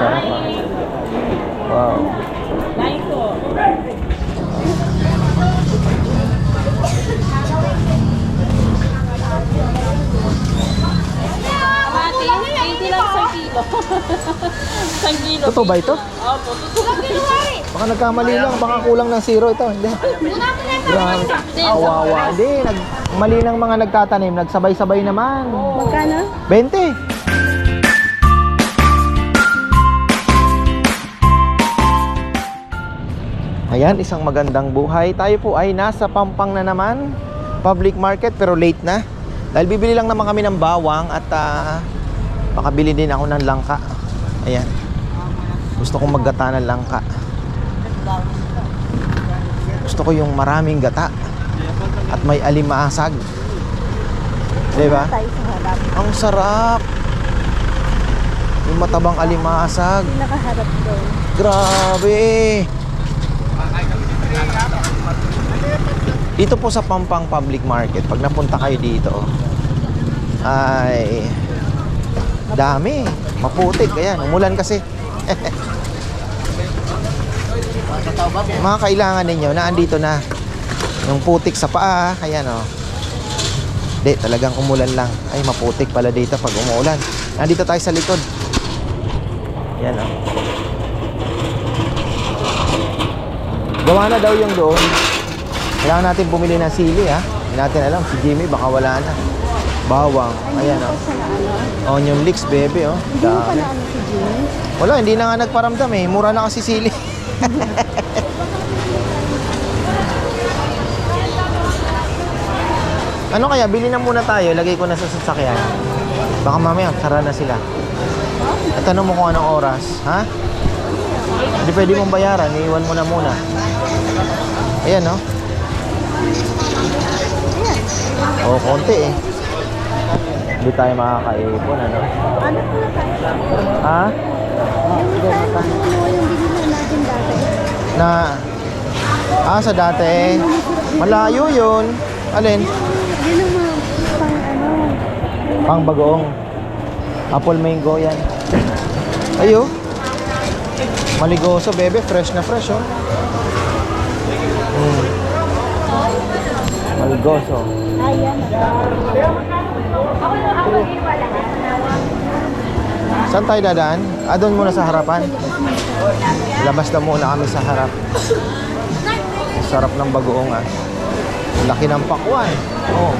sarap ah. Wow. Mati, hindi lang sa kilo. Isang kilo. Totoo ba ito? Opo, totoo. Baka nagkamali lang, baka kulang ng zero ito. Hindi. Grabe. Kawawa. Hindi, nag, mali ng mga nagtatanim, nagsabay-sabay naman. Magkano? 20. Ayan, isang magandang buhay. Tayo po ay nasa Pampang na naman. Public market pero late na. Dahil bibili lang naman kami ng bawang at ah, makabili din ako ng langka. Ayan. Gusto kong maggata ng langka. Gusto ko yung maraming gata at may alimasag. Diba? Ang sarap. Yung matabang alimasag. Nakaharap doon. Grabe. Dito po sa Pampang Public Market, pag napunta kayo dito, ay dami. Maputik. Ayan, umulan kasi. Mga kailangan ninyo na andito na yung putik sa paa. Ayan o. Oh. Hindi, talagang umulan lang. Ay, maputik pala dito pag umuulan. Nandito tayo sa likod. Ayan o. Gawa na daw yung doon. Kailangan natin bumili ng sili ha. Hindi natin alam, si Jimmy baka wala na. Bawang, ayan o. Onion leeks, bebe oh. Dami. Ano si Jimmy? Wala, hindi na nga nagparamdam eh. Mura na kasi sili. ano kaya, bili na muna tayo. Lagay ko na sa sasakyan. Baka mamaya, sara na sila. At tanong mo kung anong oras, ha? Hindi pwede mong bayaran, iiwan mo na muna. Ayan, no? Oo, konti eh. Hindi tayo makakaipon, ano? Ano tayo? Ha? Na, ah, sa dati, malayo yun. Alin? Yun ang mga pang ano. Pang bagoong. Apple mango yan. Ayo. Maligoso, bebe. Fresh na fresh, oh. Maligoso. Ayan. Saan tayo dadaan? Ah, doon muna sa harapan. Labas na muna kami sa harap. Sarap ng bagoong, ah. Laki ng pakwan. Oh.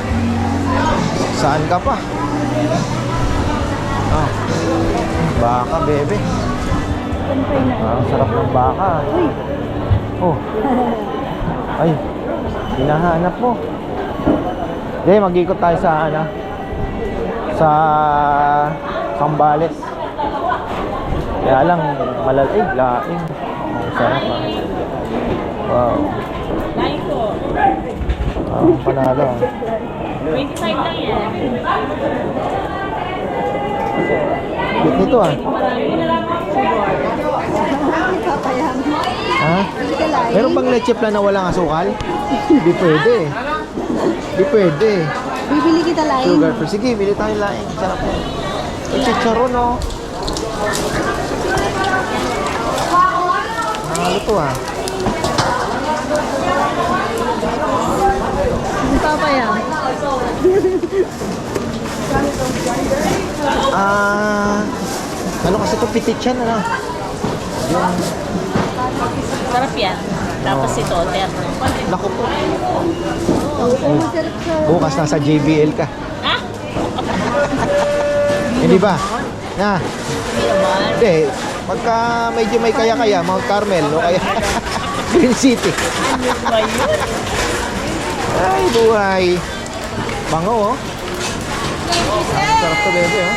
Saan ka pa? Oh. Baka, bebe. Ah, ang sarap ng baka. Oh. Ay. Hinahanap mo. Hindi, mag-ikot tayo sa ano? Sa Sambales. Kaya lang, malalig, laing. Ang sarap ah. Wow. Lain ko. Ah, panalo ah. 25 lang yan. Cute nito ah. Ha? Meron bang leche plan na walang asukal? Hindi pwede. Hindi pwede. Bibili kita lain. Sugar free. Sige, bili tayo laing. Sarap yan. Yung chicharon oh. Mahalo to ah. Ano pa ba yan? Ah, ano kasi to pitit yan ano? Yung, Sarap yan. Tapos ito, terno. naku po. Bukas nasa JBL ka. Ha? Hindi ba? Na, Hindi naman. hindi. Pagka medyo may kaya-kaya, Mount Carmel, o kaya Green City. Ano ba yun? Ay, buhay. Bango, oh. Sarap to, bebe, oh.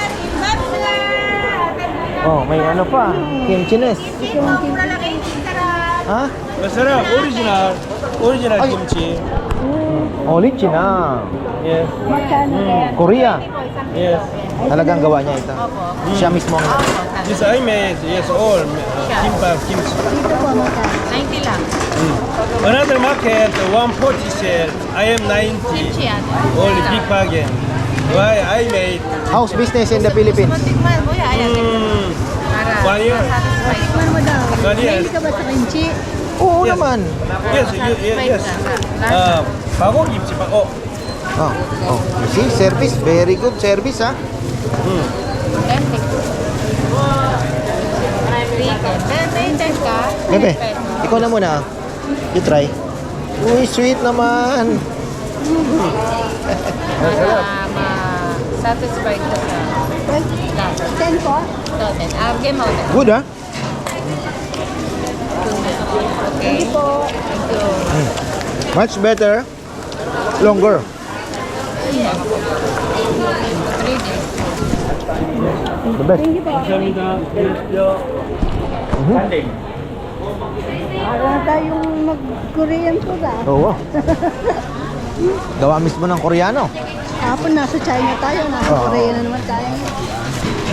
Oh, may ano pa. Kimchi-ness. Ha? Masarap, original. Original Ay. kimchi. Olichi na. Yes, Magkano kaya? Korea. yes. Talagang gawa niya ito. Siya mismo ang This I made, yes, all. Uh, kimbap, kimchi. Dito po, magkano? 90 lang. Another market, one forty sell. I am 90. yan. Only big bargain. Why I made house business in the Philippines. Tikman mo yan. mm, Korean. Tikman mo daw. Korean. Mahilig ka ba sa kimchi? Oo yes. naman. Yes, yes, yes. yes. Uh, ah, bago gipsi pa ko. Oh, ah, oh. You see, service. Very good service, ha? Hmm. Bebe, ikaw na muna. You try. Uy, sweet naman. Masarap. Ma-satisfied ka sa... Ten po? No, ten. Ah, game out. Good, ha? Huh? Okay. Thank you po. Mm. Much better. Longer. Yeah. The best. Thank you po. Show me the handing. Wala mag-Korean po ba? Ah. Oo. Gawa mismo ng Koreano. Hapon nasa China tayo, nasa Oo. Korea na naman tayo.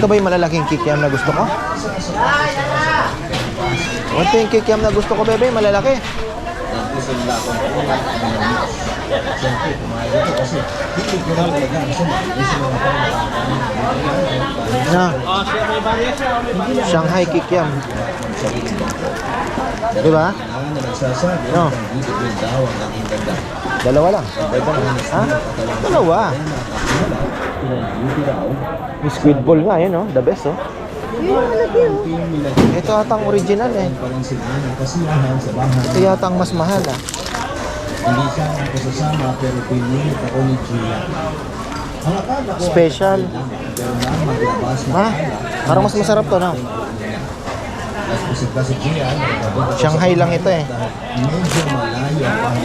Ito ba yung malalaking kikiam na gusto ko? Ito yung kikiam na gusto ko, bebe, malalaki. Na, Shanghai kikiam. Di ba? No. Dalawa lang. Ha? Dalawa. Squid ball nga, yun, oh. The best, oh. Ito ata ang original eh. Ito yata ang mas mahal ah. Hindi siya nakasasama pero pinulit ako ni Gia. Special. Ha? Parang mas masarap to na. Shanghai lang ito eh.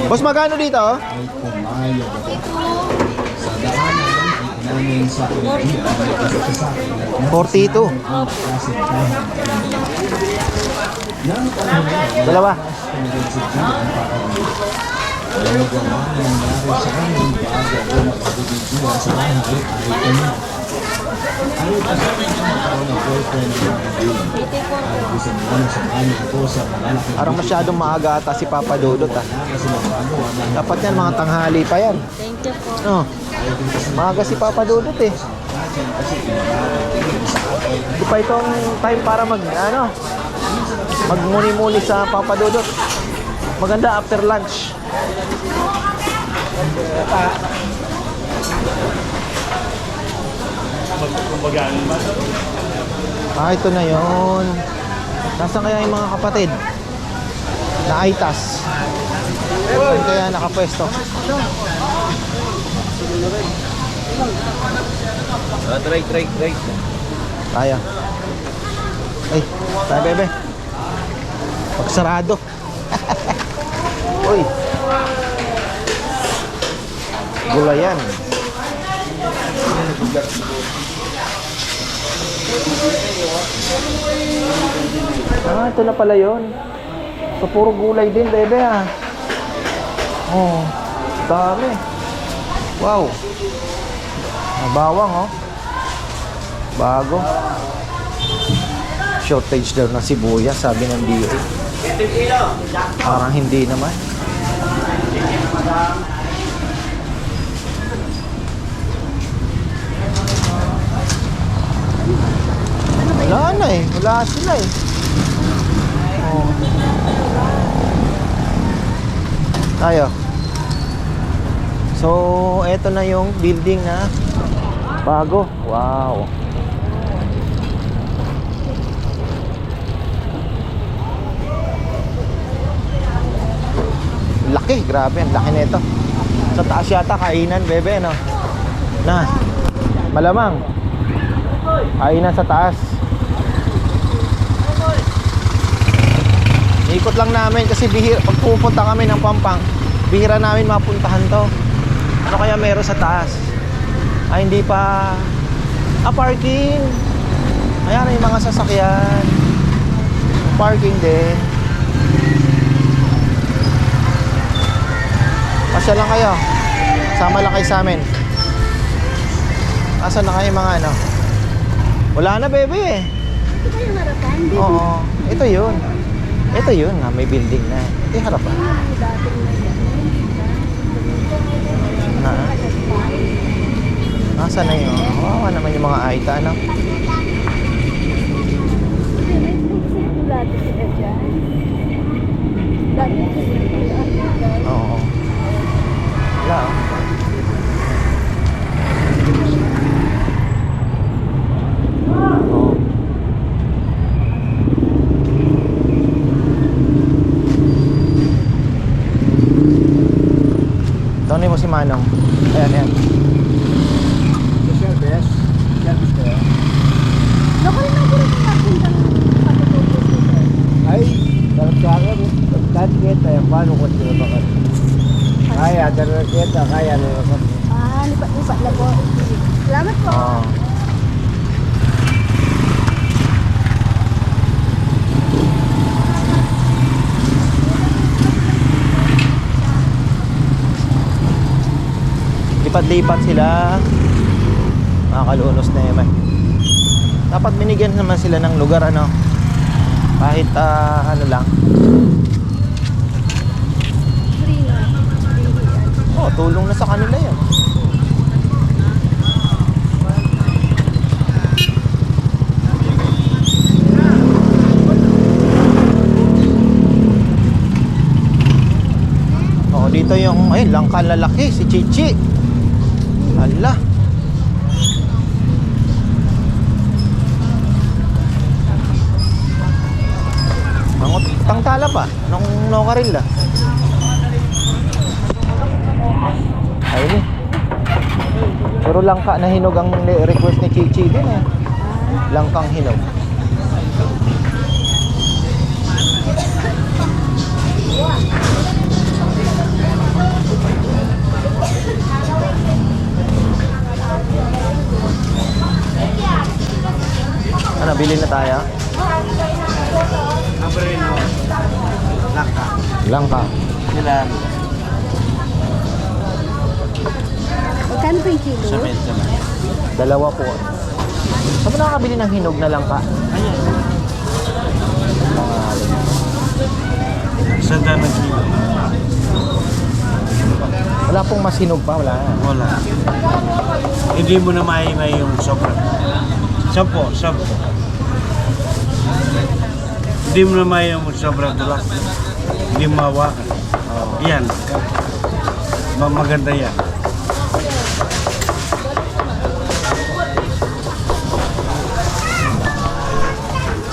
Boss, magkano dito? Oh? Ito. 42. Dalawa. Ayaw pa sa akin ang tao ng boyfriend ng June. Ay gusto mo na samahan ako sa mga laki. Parang masyadong maaga ata si Papa Dodot ah. Dapat yan mga tanghali pa yan. Thank you po. Oh. Maaga si Papa Dudot, eh. Di pa itong time para mag, ano, magmuni-muni sa Papa Dudot. Maganda after lunch. Ah, ito na yon. Nasaan kaya yung mga kapatid? Na Aitas. Saan kaya nakapwesto? Try, try, try. Kaya. Ay, tayo bebe. Pagsarado. Uy. Gulayan. Ah, ito na pala yun. So, puro gulay din, bebe, ah. Oh, dami. Wow. Ah, Bawang, oh. Bago. Shortage daw ng sibuyas, sabi ng DA. Parang hindi naman. Wala na eh. Wala sila eh. Oh. Tayo. So, eto na yung building na bago. Wow. Laki, grabe, ang laki nito. Sa taas yata kainan, bebe, no? Na, malamang. Kainan sa taas. Ikot lang namin kasi bihira, pag pupunta kami ng Pampang, bihira namin mapuntahan to. Ano kaya meron sa taas? Ay, hindi pa. Ah, parking. Ayan, yung mga sasakyan. Parking din. Pasya lang kayo. Sama lang kayo sa amin. Asa na kayo mga ano? Wala na, bebe. Ito yung harapan? Di Oo. Ito yun. Ito yun nga, may building na. Ito yung harapan. ba yung dating Nasaan na yun? Mawawa naman yung mga aita, ano? Oo. Wala. Oh. Oo. Tawin mo si Manong. Ayan, ayan. Kita, kaya na ako. Ah, lipat-lipat lang po. Salamat po. Oo. Lipat-lipat sila. Nakakalunos na yun. eh. Dapat binigyan naman sila ng lugar ano. Kahit ah, ano lang. Free na. Free yan. Oh, tulong na sa kanila yun. Oh, dito yung ay langka lalaki si Chichi. Hala. Ang tangtala pa nung nokaril ah. Ayun eh. Pero langka na hinog ang request ni Chichi din eh. Langkang hinog. Ano, bilhin na tayo? Langka. Langka. Ilan? 10 per kilo? Dalawa po. Saan mo nakakabili ng hinog na lang langka? Ayan. Sa dami kilo. Wala pong mas hinog pa? Wala. Wala. Hindi mo na maingay yung sobra. Sampo, sampo. Hindi mo na maingay yung sobra dula. Hindi mo mawakan. Oh. Yan. Maganda yan.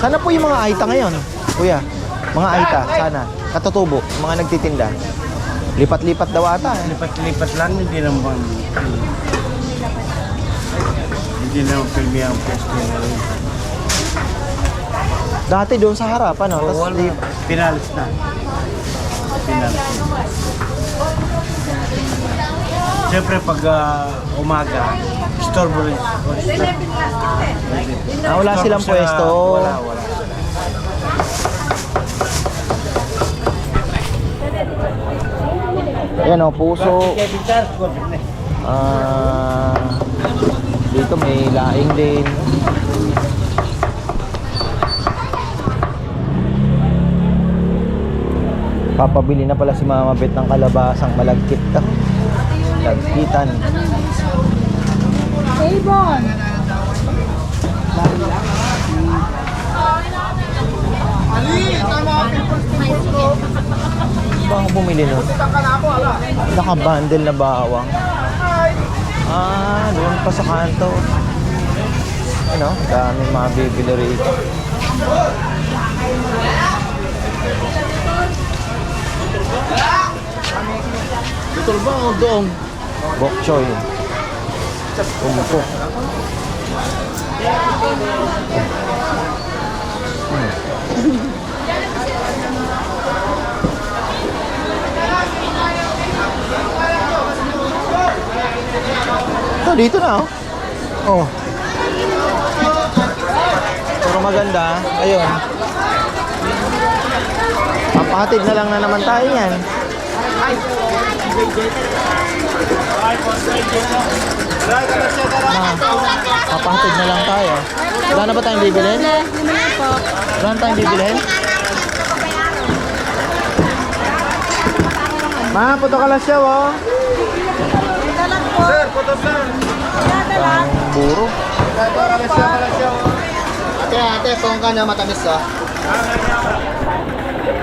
Sana po yung mga aita ngayon, kuya. Mga aita, sana. Katutubo, mga nagtitinda. Lipat-lipat daw ata. eh. Lipat-lipat lang, hindi naman. Hindi naman filmi ang pwesto na rin. Dati doon sa harap, ano? Oo, Tas wala. di- Pinalis na. Pinalis. Siyempre pag ah, umaga, rin. ah, wala silang pwesto. Wala, wala. Ayan o, puso. Ah, dito may laing din. Papabili na pala si Mama Bet ng kalabasang malagkit to. Lagkitan. Avon! Ba ako bumili nun? Naka-bundle na bawang. Ah, doon pa sa kanto. Ano? Dami mabibili rito. Ito ba o doong? Bok choy. Umpo. Ito, dito na oh. Oh. Pero maganda. Ayun. Papahatid na lang na naman tayo yan. Ma, papahatid na lang tayo. Wala na ba tayong bibilhin? Wala na tayong bibilhin? Ma, puto ka lang siya, oh. Sir, photo sir. Ang buro. Ate, ate, kung ka na matamis ah.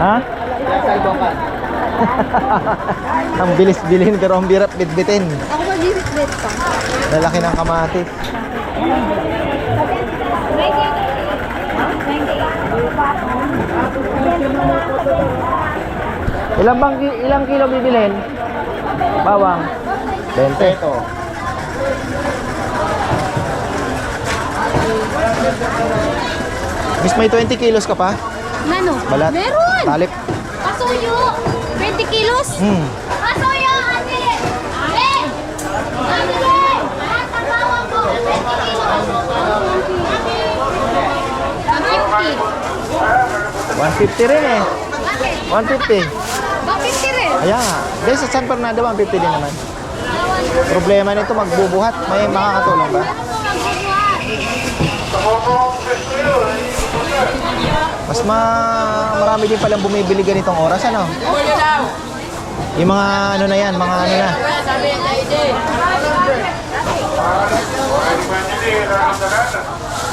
Ha? Salbong ka. ang bilis bilhin pero ang birap bitbitin. Ako mag-bit pa. Lalaki ng kamatis. Ilang bang ilang kilo bibilhin? Bawang. 20. Ito. Miss, may 20 kilos ka pa? Nano? Balat? Meron! Talip? Pasuyo! 20 kilos? Hmm. Pasuyo, ate! Ate! Ate! Lahat ng bawang ko, 20 kilos! 150 rin eh. Bakit? 150. 150 rin. Ayan. Dahil sa San Fernando, 150 din naman. Problema nito, magbubuhat. May makakatulong ba? Mas ma marami din palang bumibili ganitong oras, ano? Yung mga ano na yan, mga ano na.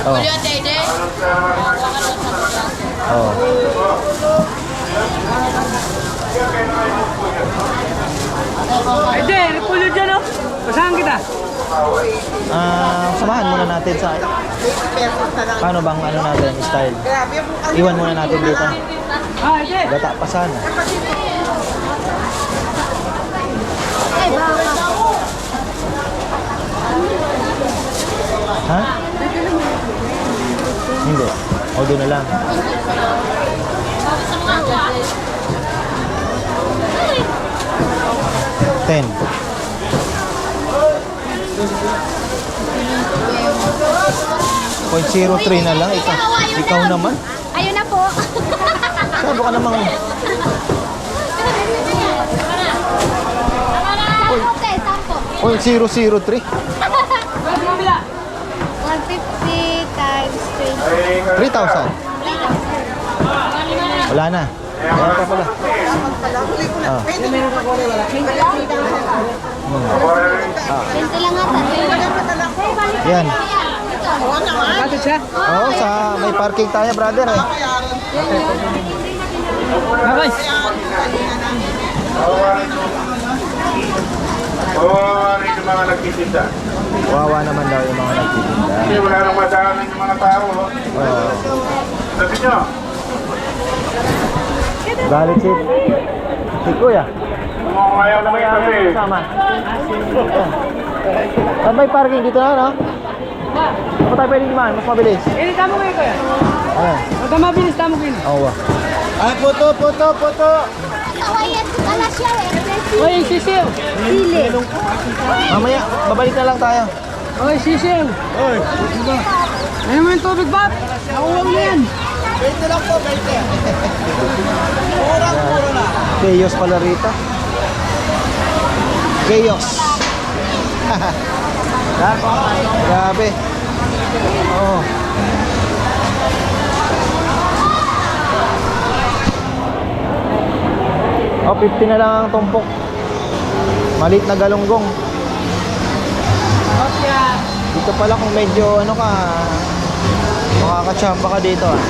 Oh. Oh. Ede, repulyo dyan oh. Basahan kita. Ah, samahan muna natin sa Paano bang ano natin style? Iwan muna natin dito. Gata pa sana. Ha? Hindi. O doon na lang. Ten. Point zero three na lang. Ikaw, ikaw naman. Ayun na po. Sabi ka namang point zero zero three. 150 times 20. 3,000. Wala na. Wala pa pala. Ah. 20 lang ata. Yan. Oo, sa may parking tayo, brother eh. Okay. Oo, rin yung mga nagtitinda. Wawa naman daw yung mga nagtitinda. Kasi wala nang madami yung mga tao. oh. Oo. Sabi nyo, Galit si, si Kuya. Kung ayaw na may kasi. Sama. Saan may parking? Dito na, no? Ako tayo pwede naman, mas mabilis. Ini tamo kayo kuya. Ayan. Huwag ka mabilis, tamo kayo. Oo. Ay, puto, puto, puto. Eh. Oy, sisiw. Sili. Mamaya, babalik na lang tayo. Oy, sisiw. Oy, Ano mo yung tubig, Bob? Nakuha mo yan. Chaos pala rito. Chaos. Grabe. Oo. Oh, 50 na lang ang tumpok. Malit na galunggong. Dito pala kung medyo ano ka, makakatsamba ka dito ah.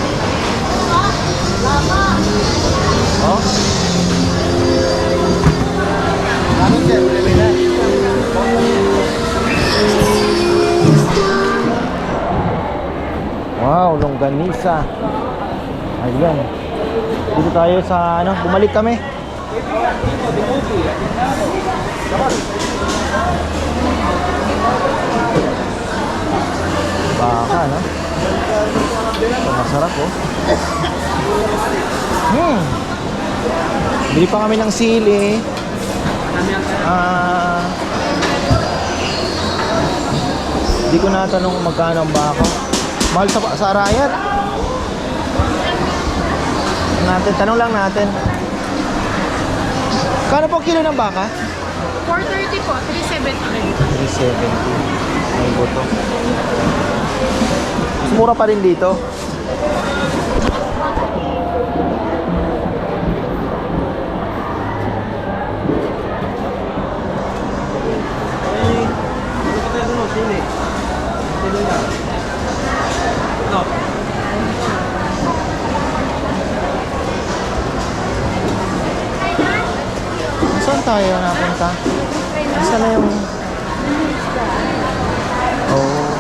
Oh. Wow, longganisa. Ayan. Dito tayo sa ano, bumalik kami. Baka, no? Ito, masarap, oh. Hmm. Bili pa kami ng sili. Ah. Hindi ko natanong kung magkano ang baka. Mahal sa, sa Arayat. Natin, tanong lang natin. Kano po kilo ng baka? 430 po, 370. 370. May buto. Mas mura pa rin dito. Saan tayo napunta? Isa na yung... Oh.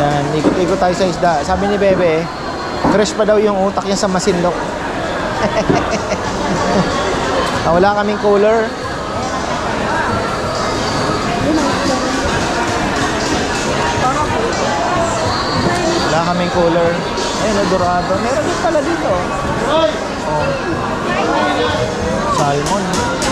Yan, ikot-ikot tayo sa isda. Sabi ni Bebe, fresh pa daw yung utak niya sa masinlok. Ah, wala kaming cooler. Wala kaming cooler. Ayun, adorado. Meron din pala dito. Oh. Salmon. Salmon.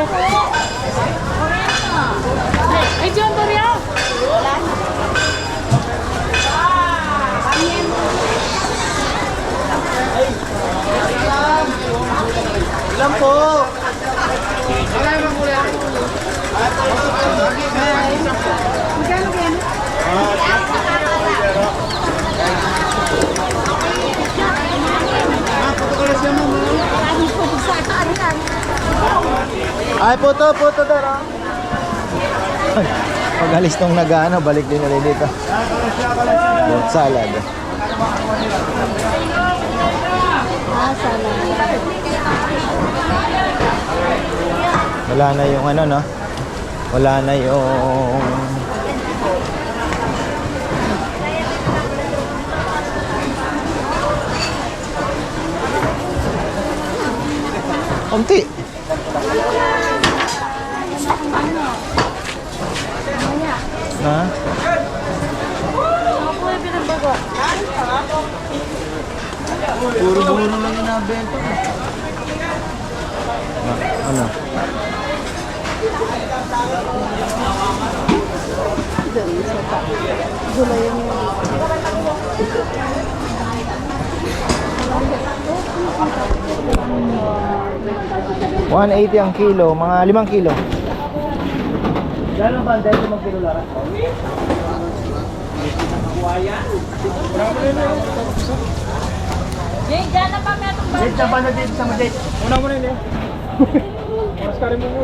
Ay, John Doria! Ilan po? Ay, puto, puto dara. Ay, Pag alis nung nag-ano, balik din ulit dito. Fruit salad. Ah, sana. Wala na yung ano, no? Wala na yung... Unti. Na? Puro bungo lang inabenta. Ah, ano? Gulay yung yun. 180 ang kilo, mga 5 kilo. Gano'n ba ang dahil mag kilo lang? Jay, dyan na pa may itong Date na ba na date sa date? Una mo na yun eh. Mas kari mo mo.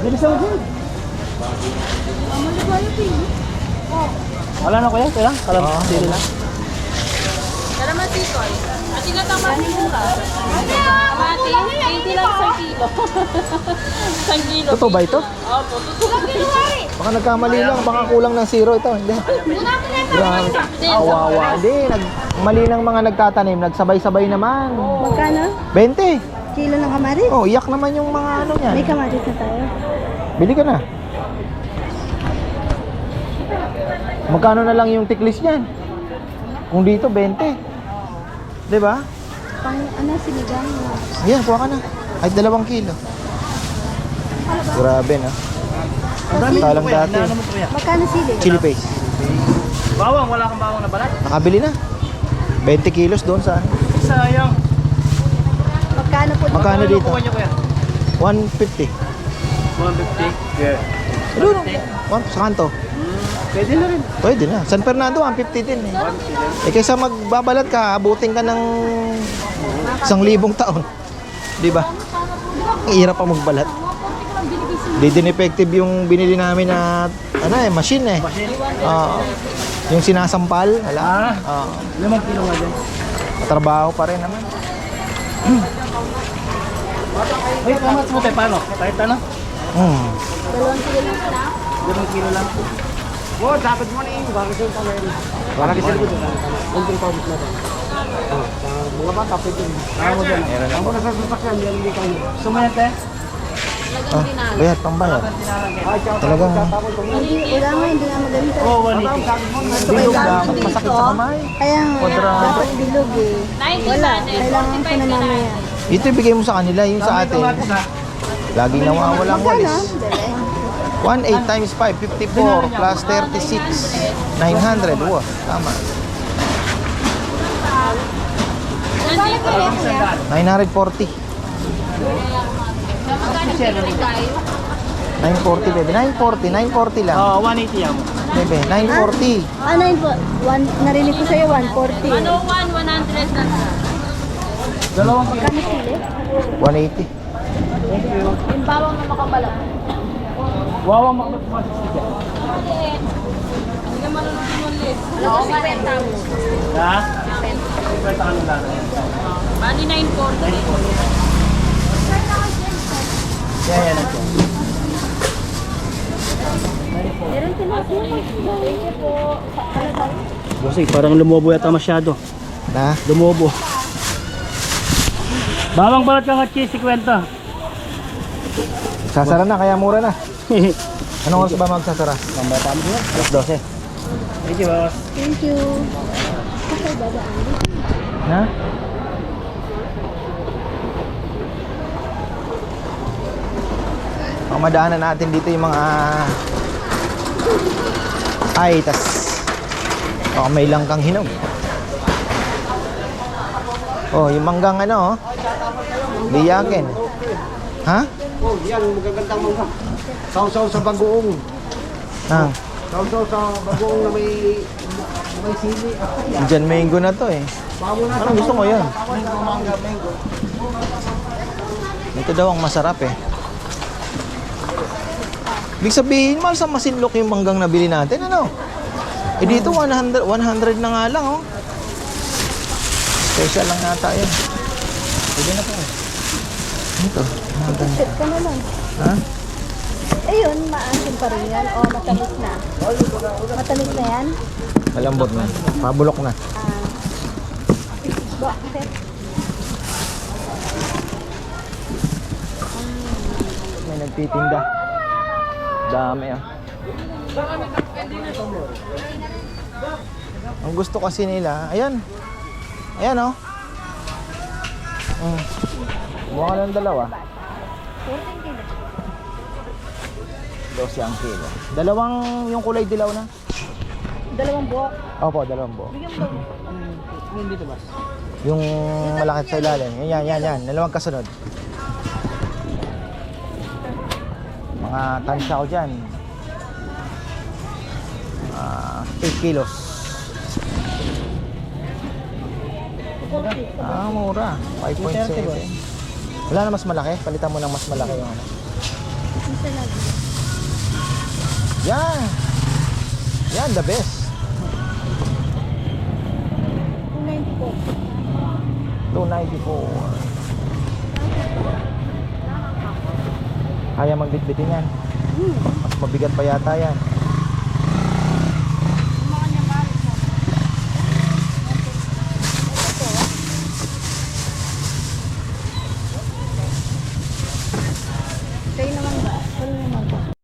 Dili sa mo Wala na kuya, kailan? Kalam, sili lang. Tara masikoy. At tinatamati mo ka. Tamati, 20 lang sa kilo. Isang kilo. Totoo ba ito? Opo, totoo. Baka nagkamali lang, baka kulang ng zero ito. Hindi. Grabe. Awawa. Hindi, nag, mali ng mga nagtatanim, nagsabay-sabay naman. Magkano? 20. Kilo ng kamatis? Oh, iyak naman yung mga ano niyan. May kamatis na tayo. Bili ka na. Magkano na lang yung tiklis niyan? Kung dito, 20. 'Di ba? Pang ano, sinigang. Yan, kuha ka na. Ay, dalawang kilo. Grabe na. Talang dati. Magkano sili? Chili paste. Bawang, wala kang bawang na balat? Nakabili na. 20 kilos doon sa ano. Sayang. Magkano po? Magkano dito? Kuha niyo kuya. 150. 150? Yeah. Doon, one, sa kanto. Pwede na rin. Pwede na. San Fernando, 150 din eh. Eh kaysa magbabalat ka, abutin ka ng isang libong taon. Di ba? Ang hirap pa magbalat. Di din effective yung binili namin na ano eh, machine eh. Oo. yung sinasampal, wala. Ah. Oo. Limang kilo nga dyan. Matrabaho pa rin naman. Ay, kamats mo tayo paano? Kahit ano? Hmm. Limang kilo lang. Wow, dapat mo na yung bakit yung pamela. Wala kasi ko dyan. Kunting pabit na rin. Mga bata, pwede yun. Kaya mo dyan. Ang muna sa sasakyan, yan hindi kayo. Gusto mo yan, te? Ah, bayad, pambayad. Talagang Hindi, wala nga, hindi nga maganda. Oo, 180. bilog lang, masakit sa kamay. Kaya nga, dapat bilog eh. 90 Wala, eh. kailangan ko na mamaya. Ito ibigay mo sa kanila, yung sa atin. Laging nawawala ang walis. Dali. 1.8 times 5, 54 plus 36, 900. Wow, tama. Nandito Kaya kuya, 940. Magkano kilo rin tayo? 940, bebe. 940, 940 lang. Oh, 180 yan. Bebe, 940. Ano yun po? One, narinig ko sa'yo 140. 101, 100 lang sa. Dalawang kilo. Kami sili? 180. Yung bawang na makabalak. Wawa makapag Hindi ka marunong tumulit. Ano ko 50 mo? Ha? 50 ano lang. Bali 940. Yan, yan. yan. Meron tilapia. Thank you po. Ano? Bossing, parang lumobo yata masyado. Na? Lumobo. Bawang balat ka nga cheese, 50. Sasara na, kaya mura na. Anong oras ba magsasara? Mambata mo yun. Alas 12. Thank you, boss. Thank you. Okay, babaan. Na? Ang madaanan natin dito yung mga ay tas oh, may langkang hinog. Oh, yung manggang ano oh. Biyakin. Ha? Oh, yan, magagandang mangga. Sausaw sa bagoong. Ah, Sausaw sa bagoong na may may sili. Diyan mango na to eh. Parang gusto ko yan. Mango, mangga, mango. Ito daw ang masarap eh. Ibig sabihin, mahal sa masinlok yung manggang nabili natin, ano? Eh dito, 100, 100 na nga lang, oh. Special lang nata yun. Pwede na po. eh. Ito, manggang. Sit ka na lang. Ha? Ayun, maasim pa rin yan. O, matamis na. Matamis na yan. Malambot na. Pabulok na. Bakit? May nagtitinda. Dami ah. Ang gusto kasi nila, ayan. Ayan oh. Mm. Buka ka ng dalawa. 12 ang kilo. Dalawang yung kulay dilaw na. Dalawang buhok. Opo, dalawang buo. Bigyan mo daw. Ano dito, boss? Yung malaki sa ilalim. Yan, yan, yan, yan. Dalawang kasunod. Mga tansya ko dyan. Ah, 8 kilos. Ah, mura. 5.7. Wala na mas malaki. Palitan mo ng mas malaki yung ano. Isa na. Yan! Yan, the best. 290 po. 294. Kaya magbitbitin yan. Mas mabigat pa yata yan. Kayo naman ba? Wala naman ba?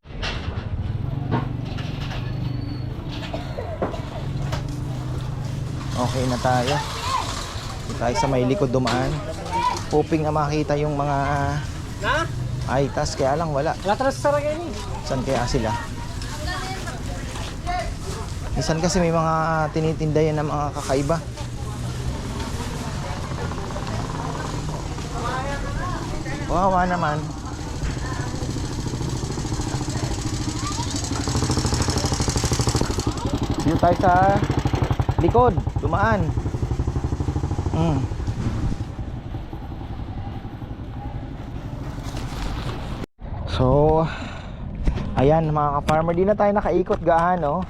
Okay na tayo. Tayo sa may likod dumaan. Hoping na makita yung mga Na? ay tas kaya lang wala. Wala tayo sa saragay ni. Saan kaya sila? Minsan kasi may mga tinitinda yan ng mga kakaiba. Wawa naman. Dito tayo sa likod, dumaan. Mm. So, ayan mga ka-farmer, di na tayo nakaikot gaano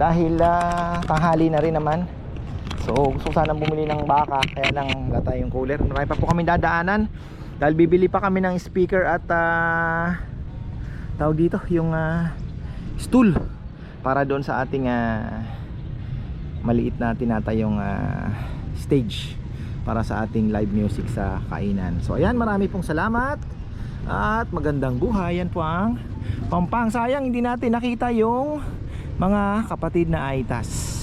dahil ah, tanghali na rin naman. So, gusto ko sanang bumili ng baka, kaya lang wala tayong cooler. Marami pa po kami dadaanan dahil bibili pa kami ng speaker at ah, tawag dito, yung ah, stool para doon sa ating ah, maliit na tinatayong ah, stage para sa ating live music sa kainan. So ayan, marami pong salamat at magandang buhay. Yan po ang pampang. Sayang hindi natin nakita yung mga kapatid na Aitas.